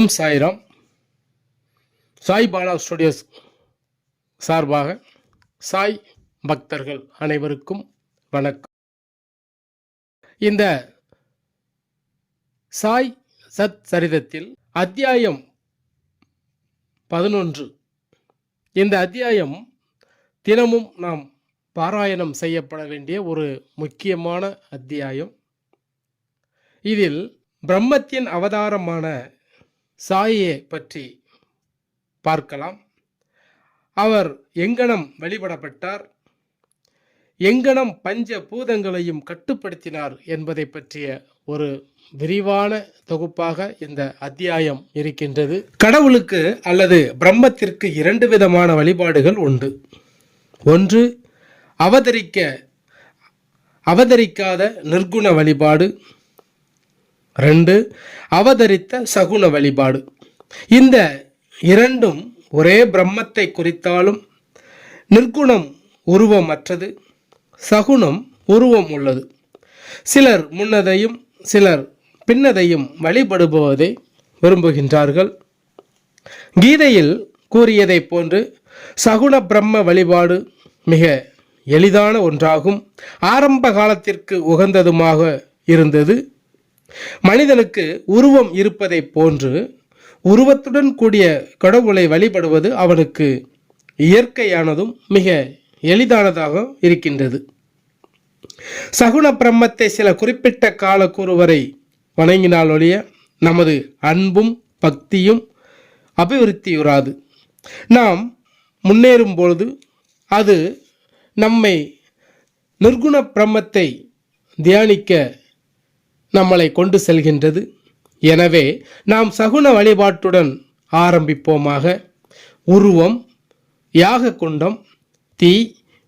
ஓம் Sairam. Sai Bala studios சார்பாக சாய் பக்தர்கள் அனைவருக்கும் வணக்கம். இந்த சாய் சத் சரிதத்தில் அத்தியாயம் பதினொன்று. இந்த அத்தியாயம் தினமும் நாம் பாராயணம் செய்யப்பட வேண்டிய ஒரு முக்கியமான அத்தியாயம். இதில் பிரம்மத்தின் அவதாரமான சாயை பற்றி பார்க்கலாம். அவர் எங்கனம் வழிபடப்பட்டார் எங்கனம் பஞ்ச பூதங்களையும் கட்டுப்படுத்தினார் என்பதை பற்றிய ஒரு விரிவான தொகுப்பாக இந்த அத்தியாயம் இருக்கின்றது. கடவுளுக்கு அல்லது பிரம்மத்திற்கு இரண்டு விதமான வழிபாடுகள் உண்டு. ஒன்று அவதரிக்க அவதரிக்காத நிர்குண வழிபாடு. ரெண்டு அவதரித்த சகுன வழிபாடு. இந்த இரண்டும் ஒரே பிரம்மத்தை குறித்தாலும் நிர்குணம் உருவமற்றது சகுனம் உருவம் உள்ளது. சிலர் முன்னதையும் சிலர் பின்னதையும் வழிபடுபவதை விரும்புகின்றார்கள். கீதையில் கூறியதைப் போன்று சகுன பிரம்ம வழிபாடு மிக எளிதான ஒன்றாகும். ஆரம்ப காலத்திற்கு உகந்ததுமாக இருந்தது. மனிதனுக்கு உருவம் இருப்பதைப் போன்று உருவத்துடன் கூடிய கடவுளை வழிபடுவது அவனுக்கு இயற்கையானதும் மிக எளிதானதாக இருக்கின்றது. சகுன பிரம்மத்தை சில குறிப்பிட்ட காலக்கூறு வரை வணங்கினால் ஒழிய நமது அன்பும் பக்தியும் அபிவிருத்தியுறாது. நாம் முன்னேறும் பொழுது அது நம்மை நிர்குண பிரம்மத்தை தியானிக்க நம்மளை கொண்டு செல்கின்றது. எனவே நாம் சகுன வழிபாட்டுடன் ஆரம்பிப்போமாக. உருவம் யாக குண்டம் தீ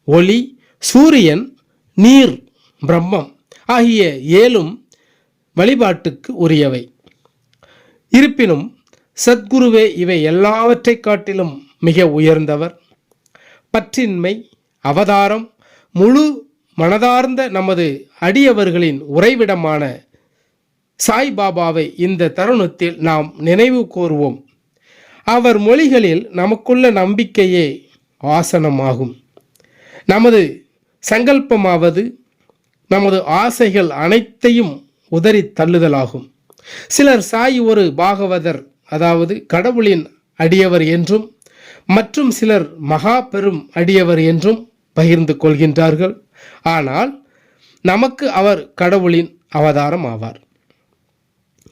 ஒளி சூரியன் நீர் பிரம்மம் ஆகிய ஏழும் வழிபாட்டுக்கு உரியவை. இருப்பினும் சத்குருவே இவை எல்லாவற்றை காட்டிலும் மிக உயர்ந்தவர். பற்றின்மை அவதாரம் முழு மனதார்ந்த நமது அடியவர்களின் உறைவிடமான சாய்பாபாவை இந்த தருணத்தில் நாம் நினைவு கூறுவோம். அவர் மொழிகளில் நமக்குள்ள நம்பிக்கையே ஆசனமாகும். நமது சங்கல்பமாவது நமது ஆசைகள் அனைத்தையும் உதறி தள்ளுதலாகும். சிலர் சாய் ஒரு பாகவதர் அதாவது கடவுளின் அடியவர் என்றும் மற்றும் சிலர் மகா பெரும் அடியவர் என்றும் பகிர்ந்து கொள்கின்றார்கள். ஆனால் நமக்கு அவர் கடவுளின் அவதாரம் ஆவார்.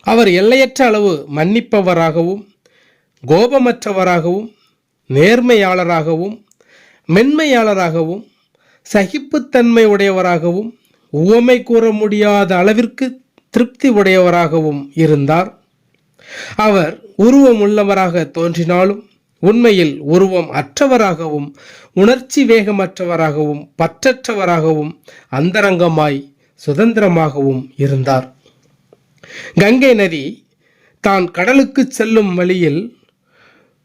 அவர் எல்லையற்ற அளவு மன்னிப்பவராகவும் கோபமற்றவராகவும் நேர்மையாளராகவும் மென்மையாளராகவும் சகிப்புத்தன்மை உடையவராகவும் உவமை கூற முடியாத அளவிற்கு திருப்தி உடையவராகவும் இருந்தார். அவர் உருவம் உள்ளவராக தோன்றினாலும் உண்மையில் உருவம் அற்றவராகவும் உணர்ச்சி வேகமற்றவராகவும் பற்றற்றவராகவும் அந்தரங்கமாய் சுதந்திரமாகவும் இருந்தார். கங்கை நதி தான் கடலுக்கு செல்லும் வழியில்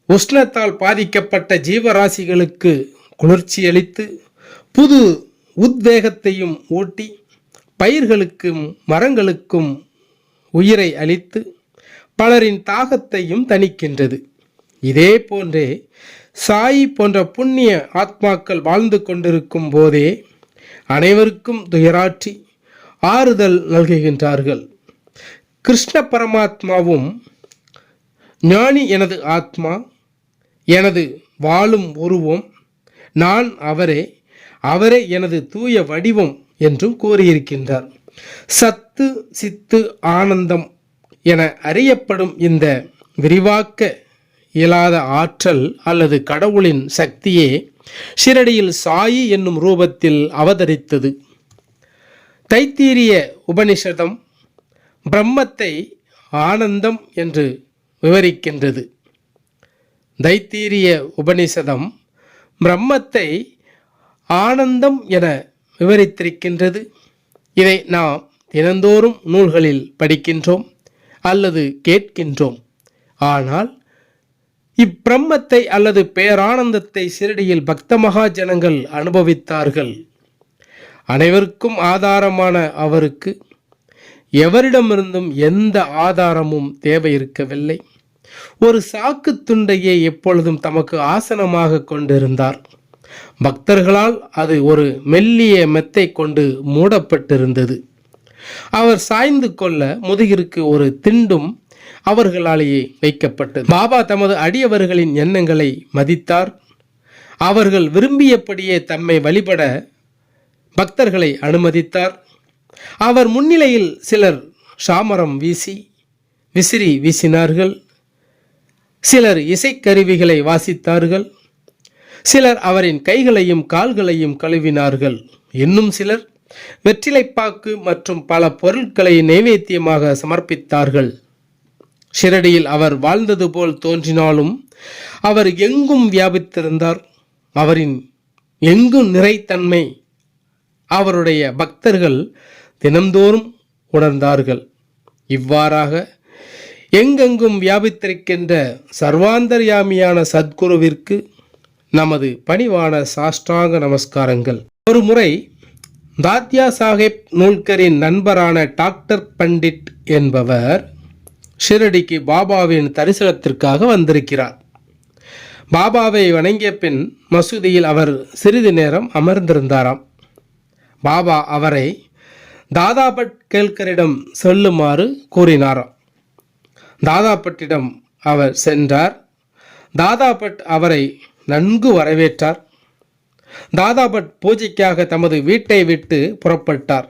உஷ்ணத்தால் பாதிக்கப்பட்ட ஜீவராசிகளுக்கு குளிர்ச்சியளித்து புது உத்வேகத்தையும் ஊட்டி பயிர்களுக்கும் மரங்களுக்கும் உயிரை அளித்து பலரின் தாகத்தையும் தணிக்கின்றது. இதே போன்றே சாயி போன்ற புண்ணிய ஆத்மாக்கள் வாழ்ந்து கொண்டிருக்கும் போதே அனைவருக்கும் துயராற்றி ஆறுதல் நல்குகின்றார்கள். கிருஷ்ண பரமாத்மாவும் ஞானி எனது ஆத்மா எனது வாழும் உருவம் நான் அவரே அவரே எனது தூய வடிவம் என்றும் கூறியிருக்கின்றார். சத்து சித்து ஆனந்தம் என அறியப்படும் இந்த விரிவாக்க இயலாத ஆற்றல் அல்லது கடவுளின் சக்தியே ஷிரடியில் சாயி என்னும் ரூபத்தில் அவதரித்தது. தைத்தீரிய உபனிஷதம் பிரம்மத்தை ஆனந்தம் என்று விவரிக்கின்றது. தைத்தீரிய உபனிஷதம் பிரம்மத்தை ஆனந்தம் என விவரித்திருக்கின்றது. இதை நாம் தினந்தோறும் நூல்களில் படிக்கின்றோம் அல்லது கேட்கின்றோம். ஆனால் இப்பிரம்மத்தை அல்லது பேரானந்தத்தை சிறடியில் பக்த மகாஜனங்கள் அனுபவித்தார்கள். அனைவருக்கும் ஆதாரமான அவருக்கு எவரிடமிருந்தும் எந்த ஆதாரமும் தேவை இருக்கவில்லை ஒரு சாக்கு துண்டையே எப்பொழுதும் தமக்கு ஆசனமாக கொண்டிருந்தார். பக்தர்களால் அது ஒரு மெல்லிய மெத்தை கொண்டு மூடப்பட்டிருந்தது. அவர் சாய்ந்து கொள்ள முதுகிற்கு ஒரு திண்டும் அவர்களாலேயே வைக்கப்பட்டது. பாபா தமது அடியவர்களின் எண்ணங்களை மதித்தார். அவர்கள் விரும்பியபடியே தம்மை வழிபட பக்தர்களை அனுமதித்தார். அவர் முன்னிலையில் சிலர் சாமரம் வீசி விசிறி வீசினார்கள். சிலர் இசைக்கருவிகளை வாசித்தார்கள். சிலர் அவரின் கைகளையும் கால்களையும் கழுவினார்கள். இன்னும் சிலர் வெற்றிலைப்பாக்கு மற்றும் பல பொருட்களை நைவேத்தியமாக சமர்ப்பித்தார்கள். ஷிரடியில் அவர் வாழ்ந்தது போல் தோன்றினாலும் அவர் எங்கும் வியாபித்திருந்தார். அவரின் எங்கும் நிறைத்தன்மை அவருடைய பக்தர்கள் தினந்தோறும் உணர்ந்தார்கள். இவ்வாறாக எங்கெங்கும் வியாபித்திருக்கின்ற சர்வாந்தர்யாமியான சத்குருவிற்கு நமது பணிவான சாஷ்டாங்க நமஸ்காரங்கள். ஒரு முறை தாத்யா சாஹேப் நூல்கரின் நண்பரான டாக்டர் பண்டிட் என்பவர் ஷிரடிக்கு பாபாவின் தரிசனத்திற்காக வந்திருக்கிறார். பாபாவை வணங்கிய பின் மசூதியில் அவர் சிறிது நேரம் அமர்ந்திருந்தாராம். பாபா அவரை தாதாபட் கேல்கரிடம் செல்லுமாறு கூறினாராம். தாதாபட்டிடம் அவர் சென்றார். தாதாபட் அவரை நன்கு வரவேற்றார். தாதாபட் பூஜைக்காக தமது வீட்டை விட்டு புறப்பட்டார்.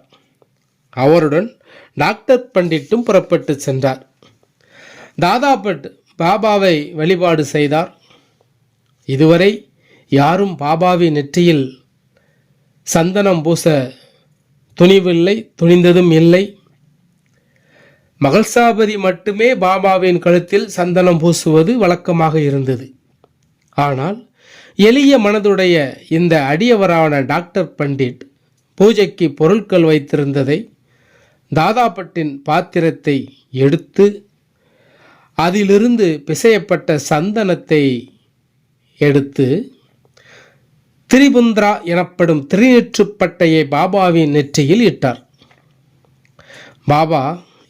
அவருடன் டாக்டர் பண்டிட்டும் புறப்பட்டு சென்றார். தாதாபட் பாபாவை வழிபாடு செய்தார். இதுவரை யாரும் பாபாவின் நெற்றியில் சந்தனம் பூச துணிவில்லை துணிந்ததும் இல்லை. மகள்சாபதி மட்டுமே பாபாவின் கழுத்தில் சந்தனம் பூசுவது வழக்கமாக இருந்தது. ஆனால் எளிய மனதுடைய இந்த அடியவரான டாக்டர் பண்டிட் பூஜைக்கு பொருட்கள் வைத்திருந்ததை தாதாபட்டின் பாத்திரத்தை எடுத்து அதிலிருந்து பிசையப்பட்ட சந்தனத்தை எடுத்து திரிபுந்திரா எனப்படும் திருநெற்றுப்பட்டையை பாபாவின் நெற்றியில் இட்டார். பாபா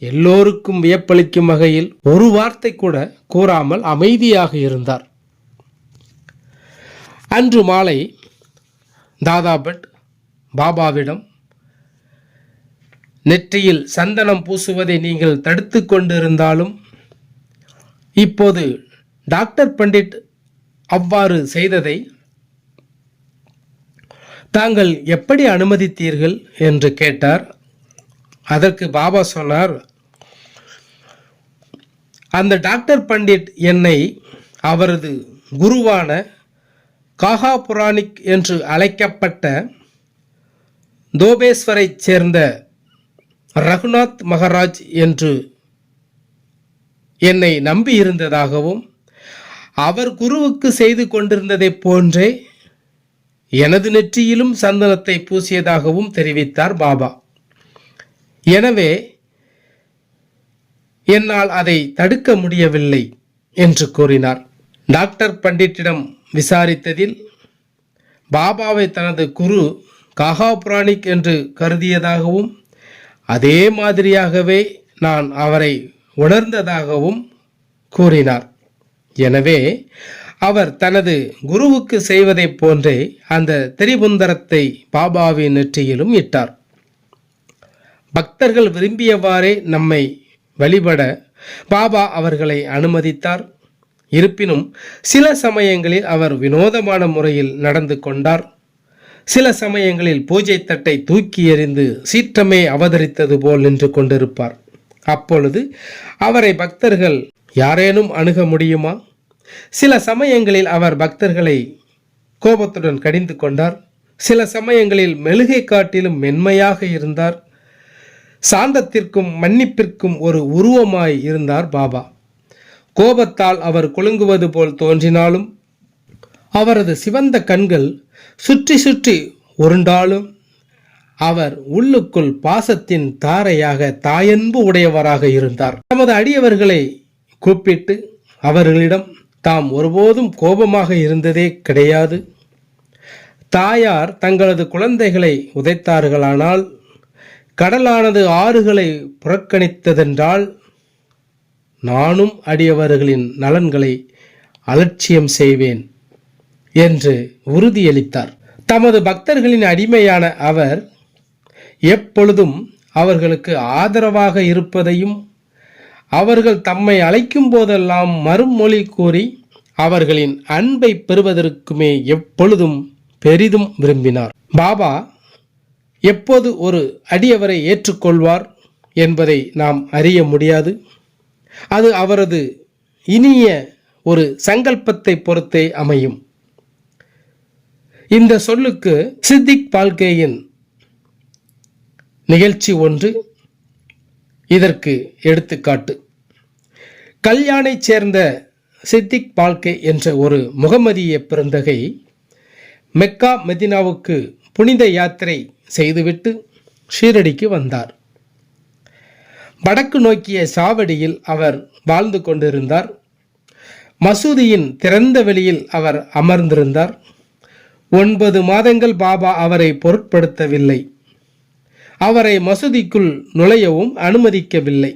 எல்லோருக்கும் வியப்பளிக்கும் வகையில் ஒரு வார்த்தை கூட கூறாமல் அமைதியாக இருந்தார். அன்று மாலை தாதாபட் பாபாவிடம் நெற்றியில் சந்தனம் பூசுவதை நீங்கள் தடுத்து கொண்டிருந்தாலும் இப்போது டாக்டர் பண்டிட் அவ்வாறு செய்ததை தாங்கள் எப்படி அனுமதித்தீர்கள் என்று கேட்டார். அதற்கு பாபா சொன்னார் அந்த டாக்டர் பண்டிட் என்னை அவரது குருவான காஹா புராணிக் என்று அழைக்கப்பட்ட தோபேஸ்வரைச் சேர்ந்த ரகுநாத் மகராஜ் என்று என்னை நம்பி இருந்ததாகவும் அவர் குருவுக்கு செய்து கொண்டிருந்ததைப் போன்றே எனது நெற்றியிலும் சந்தனத்தை பூசியதாகவும் தெரிவித்தார் பாபா. எனவே என்னால் அதை தடுக்க முடியவில்லை என்று கூறினார். டாக்டர் பண்டிட்டிடம் விசாரித்ததில் பாபாவை தனது குரு காகா புராணிக் என்று கருதியதாகவும் அதே மாதிரியாகவே நான் அவரை உணர்ந்ததாகவும் கூறினார். எனவே அவர் தனது குருவுக்கு செய்வதைப் போன்றே அந்த திரிபுந்தரத்தை பாபாவின் நெற்றியிலும் இட்டார். பக்தர்கள் விரும்பியவாறே நம்மை வழிபட பாபா அவர்களை அனுமதித்தார். இருப்பினும் சில சமயங்களில் அவர் வினோதமான முறையில் நடந்து கொண்டார். சில சமயங்களில் பூஜை தட்டை தூக்கி எறிந்து சீற்றமே அவதரித்தது போல் நின்று கொண்டிருப்பார். அப்பொழுது அவரை பக்தர்கள் யாரேனும் அணுக முடியுமா? சில சமயங்களில் அவர் பக்தர்களை கோபத்துடன் கடிந்து கொண்டார். சில சமயங்களில் மெழுகை காட்டிலும் மென்மையாக இருந்தார். சாந்தத்திற்கும் மன்னிப்பிற்கும் ஒரு உருவமாய் இருந்தார் பாபா. கோபத்தால் அவர் குலுங்குவது போல் தோன்றினாலும் அவரது சிவந்த கண்கள் சுற்றி சுற்றி உருண்டாலும் அவர் உள்ளுக்குள் பாசத்தின் தாரையாக தாயன்பு உடையவராக இருந்தார். தமது அடியவர்களை கூப்பிட்டு அவர்களிடம் தாம் ஒருபோதும் கோபமாக இருந்ததே கிடையாது. தாயார் தங்களது குழந்தைகளை உதைத்தார்களானால் கடலானது ஆறுகளை புறக்கணித்ததென்றால் நானும் அடியவர்களின் நலன்களை அலட்சியம் செய்வேன் என்று உறுதியளித்தார். தமது பக்தர்களின் அடிமையான அவர் எப்பொழுதும் அவர்களுக்கு ஆதரவாக இருப்பதையும் அவர்கள் தம்மை அழைக்கும் போதெல்லாம் மறுமொழி கூறி அவர்களின் அன்பை பெறுவதற்குமே எப்பொழுதும் பெரிதும் விரும்பினார். பாபா எப்போது ஒரு அடியவரை ஏற்றுக்கொள்வார் என்பதை நாம் அறிய முடியாது. அது அவரது இனிய ஒரு சங்கல்பத்தை பொறுத்தே அமையும். இந்த சொல்லுக்கு சித்திக் பால்கேயின் நிகழ்ச்சி ஒன்று இதற்கு எடுத்துக்காட்டு. கல்யாணைச் சேர்ந்த சித்திக் பால்கே என்ற ஒரு முகமதிய பிறந்தகை மெக்கா மெதினாவுக்கு புனித யாத்திரை செய்துவிட்டு ஷீரடிக்கு வந்தார். வடக்கு நோக்கிய சாவடியில் அவர் வாழ்ந்து கொண்டிருந்தார். மசூதியின் திறந்த வெளியில் அவர் அமர்ந்திருந்தார். ஒன்பது மாதங்கள் பாபா அவரை பொருட்படுத்தவில்லை. அவரை மசூதிக்குள் நுழையவும் அனுமதிக்கவில்லை.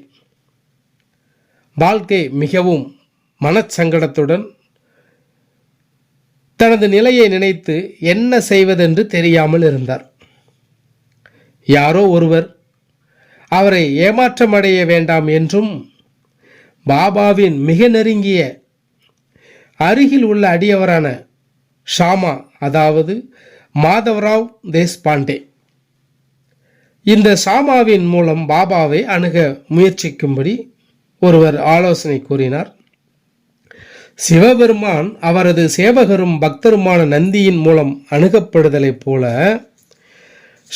பால்கே மிகவும் மனச்சங்கடத்துடன் தனது நிலையை நினைத்து என்ன செய்வதென்று தெரியாமல் இருந்தார். யாரோ ஒருவர் அவரை ஏமாற்றமடைய வேண்டாம் என்றும் பாபாவின் மிக நெருங்கிய அருகில் உள்ள அடியவரான ஷாமா அதாவது மாதவராவ் தேஷ்பாண்டே இந்த சாமாவின் மூலம் பாபாவை அணுக முயற்சிக்கும்படி ஒருவர் ஆலோசனை கூறினார். சிவபெருமான் அவரது சேவகரும் பக்தருமான நந்தியின் மூலம் அணுகப்படுதலைப் போல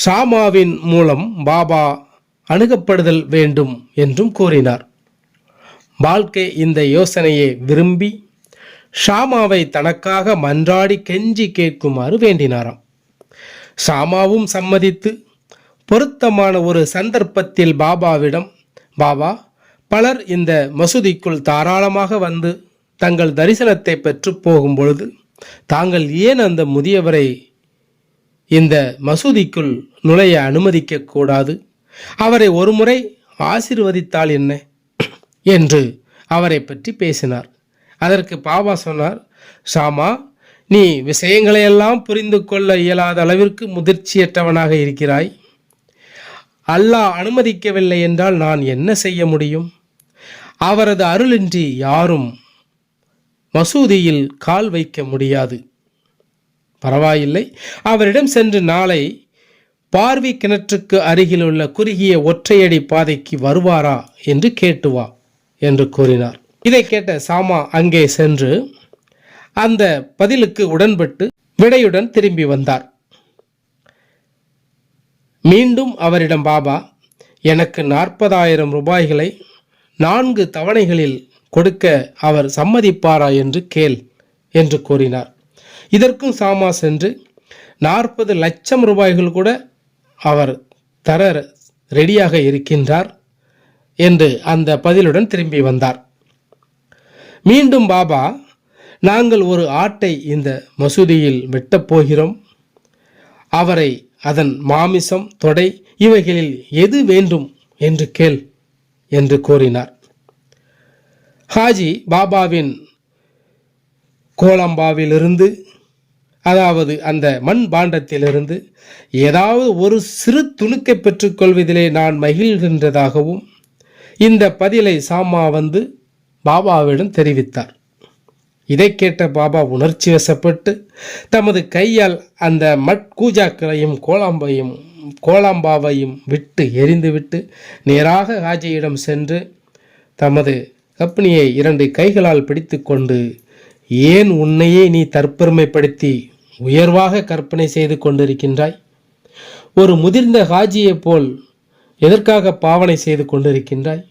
ஷாமாவின் மூலம் பாபா அணுகப்படுதல் வேண்டும் என்றும் கூறினார். வாழ்க்கை இந்த யோசனையை விரும்பி ஷாமாவை தனக்காக மன்றாடி கெஞ்சி கேட்குமாறு வேண்டினாராம். ஷாமாவும் சம்மதித்து பொருத்தமான ஒரு சந்தர்ப்பத்தில் பாபாவிடம் பாபா பலர் இந்த மசூதிக்குள் தாராளமாக வந்து தங்கள் தரிசனத்தை பெற்று போகும் பொழுது தாங்கள் ஏன் அந்த முதியவரை இந்த மசூதிக்குள் நுழைய அனுமதிக்க கூடாது? அவரை ஒருமுறை ஆசிர்வதித்தால் என்ன? என்று அவரை பற்றி பேசினார். அதற்கு பாபா சொன்னார் ஷாமா நீ விஷயங்களையெல்லாம் புரிந்து கொள்ள இயலாத அளவிற்கு முதிர்ச்சியற்றவனாக இருக்கிறாய். அல்லாஹ் அனுமதிக்கவில்லை என்றால் நான் என்ன செய்ய முடியும்? அவரது அருளின்றி யாரும் மசூதியில் கால் வைக்க முடியாது. பரவாயில்லை. அவரிடம் சென்று நாளை பார்வை கிணற்றுக்கு அருகிலுள்ள குறுகிய ஒற்றையடி பாதைக்கு வருவாரா என்று கேட்டு வா என்று கூறினார். இதை கேட்ட சாமா அங்கே சென்று அந்த பதிலுக்கு உடன்பட்டு விடையுடன் திரும்பி வந்தார். மீண்டும் அவரிடம் பாபா எனக்கு நாற்பதாயிரம் ரூபாய்களை நான்கு தவணைகளில் கொடுக்க அவர் சம்மதிப்பாரா என்று கேள் என்று கூறினார். இதற்கும் சாமா சென்று நாற்பது லட்சம் ரூபாய்கள் கூட அவர் தர ரெடியாக இருக்கின்றார் என்று அந்த பதிலுடன் திரும்பி வந்தார். மீண்டும் பாபா நாங்கள் ஒரு ஆட்டை இந்த மசூதியில் வெட்டப் போகிறோம். அவரை அதன் மாமிசம் தொடை இவைகளில் எது வேண்டும் என்று கேள் என்று கூறினார். ஹாஜி பாபாவின் கோலம்பாவிலிருந்து அதாவது அந்த மண் பாண்டத்திலிருந்து ஏதாவது ஒரு சிறு துணுக்கை பெற்றுக்கொள்வதிலே நான் மகிழ்கின்றதாகவும் இந்த பதிலை சாமா வந்து பாபாவிடம் தெரிவித்தார். இதை கேட்ட பாபா உணர்ச்சி வசப்பட்டு தமது கையால் அந்த மட்கூஜாக்களையும் கோலாம்பையும் கோலாம்பாவையும் விட்டு எரிந்துவிட்டு நேராக ஹாஜியிடம் சென்று தமது கப்பனியை இரண்டு கைகளால் பிடித்துக்கொண்டு ஏன் உன்னையே நீ தற்பெருமைப்படுத்தி உயர்வாக கற்பனை செய்து கொண்டிருக்கின்றாய்? ஒரு முதிர்ந்த ஹாஜியைப் போல் எதற்காக பாவனை செய்து கொண்டிருக்கின்றாய்?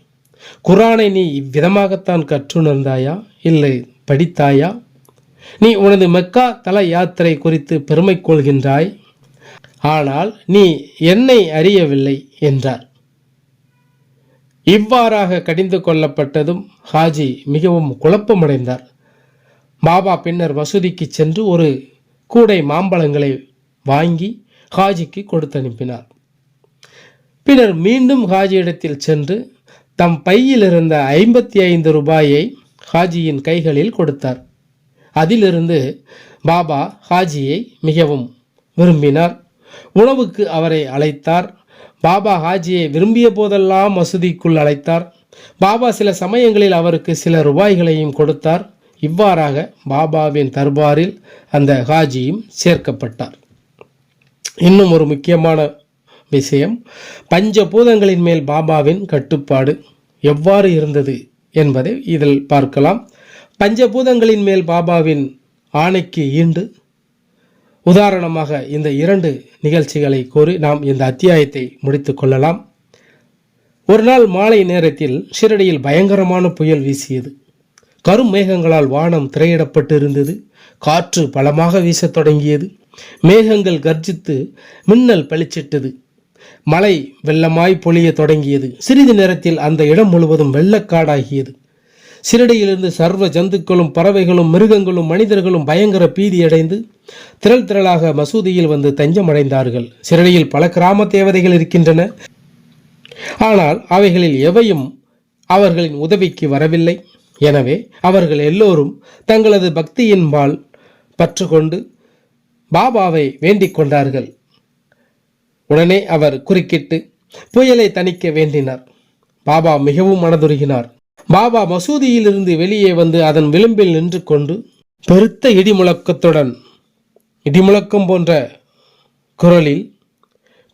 குரானை நீ இவ்விதமாகத்தான் கற்றுணர்ந்தாயா? இல்லை படித்தாயா? நீ உனது மெக்கா தல யாத்திரை குறித்து பெருமை கொள்கின்றாய்? ஆனால் நீ என்னை அறியவில்லை என்றார். இவ்வாறாக கடிந்து கொள்ளப்பட்டதும் ஹாஜி மிகவும் குழப்பமடைந்தார். பாபா பின்னர் மசூதிக்கு சென்று ஒரு கூடை மாம்பழங்களை வாங்கி ஹாஜிக்கு கொடுத்து அனுப்பினார் பின்னர் மீண்டும் ஹாஜியிடத்தில் சென்று தம் பையில் இருந்த ஐம்பத்தி ஐந்து ரூபாயை ஹாஜியின் கைகளில் கொடுத்தார். அதிலிருந்து பாபா ஹாஜியை மிகவும் விரும்பினார். உணவுக்கு அவரை அழைத்தார். பாபா ஹாஜியை விரும்பிய போதெல்லாம் மசூதிக்குள் அழைத்தார். பாபா சில சமயங்களில் அவருக்கு சில ரூபாய்களையும் கொடுத்தார். இவ்வாறாக பாபாவின் தர்பாரில் அந்த ஹாஜியும் சேர்க்கப்பட்டார். இன்னும் ஒரு முக்கியமான விஷயம் பஞ்சபூதங்களின் மேல் பாபாவின் கட்டுப்பாடு எவ்வாறு இருந்தது என்பதை இதில் பார்க்கலாம். பஞ்சபூதங்களின் மேல் பாபாவின் ஆணைக்கு ஈண்டு உதாரணமாக இந்த இரண்டு நிகழ்ச்சிகளை கூறி நாம் இந்த அத்தியாயத்தை முடித்து கொள்ளலாம். ஒரு நாள் மாலை நேரத்தில் ஷிரடியில் பயங்கரமான புயல் வீசியது. கரும் மேகங்களால் வானம் திரையிடப்பட்டு இருந்தது காற்று பலமாக வீசத் தொடங்கியது. மேகங்கள் கர்ஜித்து மின்னல் பளிச்சிட்டது. மழை வெள்ளமாய் பொழிய தொடங்கியது. சிறிது நேரத்தில் அந்த இடம் முழுவதும் வெள்ளக்காடாகியது. சிறடியிலிருந்து சர்வ ஜந்துக்களும் பறவைகளும் மிருகங்களும் மனிதர்களும் பயங்கர பீதியடைந்து திரள் திரளாக மசூதியில் வந்து தஞ்சமடைந்தார்கள். சிறடியில் பல கிராம தேவதைகள் இருக்கின்றன. ஆனால் அவைகளில் எவையும் அவர்களின் உதவிக்கு வரவில்லை. எனவே அவர்கள் எல்லோரும் தங்களது பக்தியின்பால் பற்றுக்கொண்டு பாபாவை வேண்டிக் கொண்டார்கள். உடனே அவர் குறுக்கிட்டு புயலை தணிக்க வேண்டினார். பாபா மிகவும் மனதுருகினார். பாபா மசூதியிலிருந்து வெளியே வந்து அதன் விளிம்பில் நின்று கொண்டு பெருத்த இடிமுழக்கத்துடன் இடிமுழக்கம் போன்ற குரலில்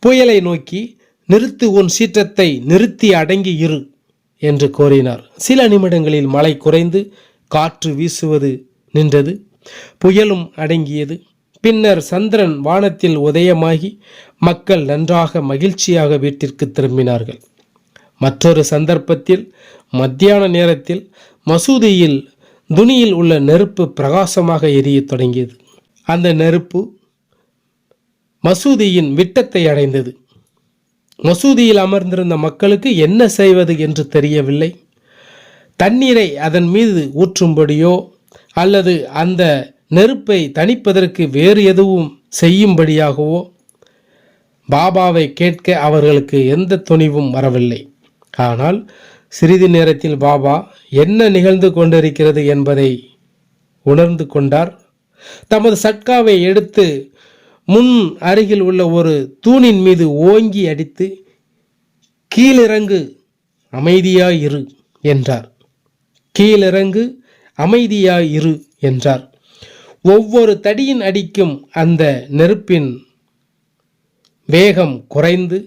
புயலை நோக்கி நிறுத்து உன் சீற்றத்தை நிறுத்தி அடங்கி இரு என்று கோரினார். சில நிமிடங்களில் மழை குறைந்து காற்று வீசுவது நின்றது. புயலும் அடங்கியது. பின்னர் சந்திரன் வானத்தில் உதயமாகி மக்கள் நன்றாக மகிழ்ச்சியாக வீட்டிற்கு திரும்பினார்கள். மற்றொரு சந்தர்ப்பத்தில் மத்தியான நேரத்தில் மசூதியில் துணியில் உள்ள நெருப்பு பிரகாசமாக எரியத் தொடங்கியது. அந்த நெருப்பு மசூதியின் விட்டத்தை அடைந்தது. மசூதியில் அமர்ந்திருந்த மக்களுக்கு என்ன செய்வது என்று தெரியவில்லை. தண்ணீரை அதன் மீது ஊற்றும்படியோ அல்லது அந்த நெருப்பை தணிப்பதற்கு வேறு எதுவும் செய்யும்படியாகவோ? பாபாவை கேட்க அவர்களுக்கு எந்த துணிவும் வரவில்லை. ஆனால் சிறிது நேரத்தில் பாபா என்ன நிகழ்ந்து கொண்டிருக்கிறது என்பதை உணர்ந்து கொண்டார். தமது சட்காவை எடுத்து முன் அருகில் உள்ள ஒரு தூணின் மீது ஓங்கி அடித்து கீழிறங்கு அமைதியாயிரு என்றார். கீழிறங்கு அமைதியாய் இரு என்றார். ஒவ்வொரு தடியின் அடிக்கும் அந்த நெருப்பின் வேகம் குறைந்து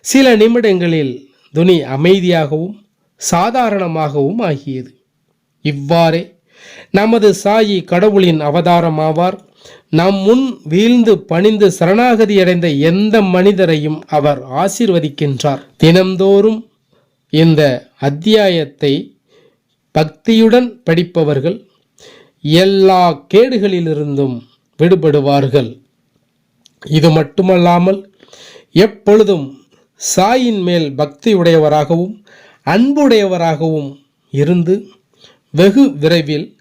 சில நிமிடங்களில் துணி அமைதியாகவும் சாதாரணமாகவும் ஆகியது. இவ்வாறே நமது சாயி கடவுளின் அவதாரமாவார். நம் முன் வீழ்ந்து பணிந்து சரணாகதி அடைந்த எந்த மனிதரையும் அவர் ஆசிர்வதிக்கின்றார். தினம்தோறும் இந்த அத்தியாயத்தை பக்தியுடன் படிப்பவர்கள் எல்லா கேடுகளிலிருந்தும் விடுபடுவார்கள். இது மட்டுமல்லாமல் எப்பொழுதும் சாயின் மேல் பக்தியுடையவராகவும் அன்புடையவராகவும் இருந்து வெகு விரைவில்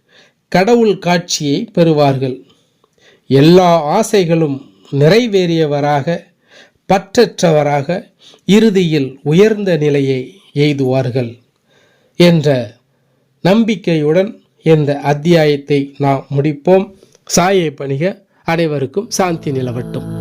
கடவுள் காட்சியை பெறுவார்கள். எல்லா ஆசைகளும் நிறைவேறியவராக பற்றற்றவராக இறுதியில் உயர்ந்த நிலையை எய்துவார்கள் என்ற நம்பிக்கையுடன் இந்த அத்தியாயத்தை நாம் முடிப்போம். சாயை பணிக அனைவருக்கும் சாந்தி நிலவட்டும்.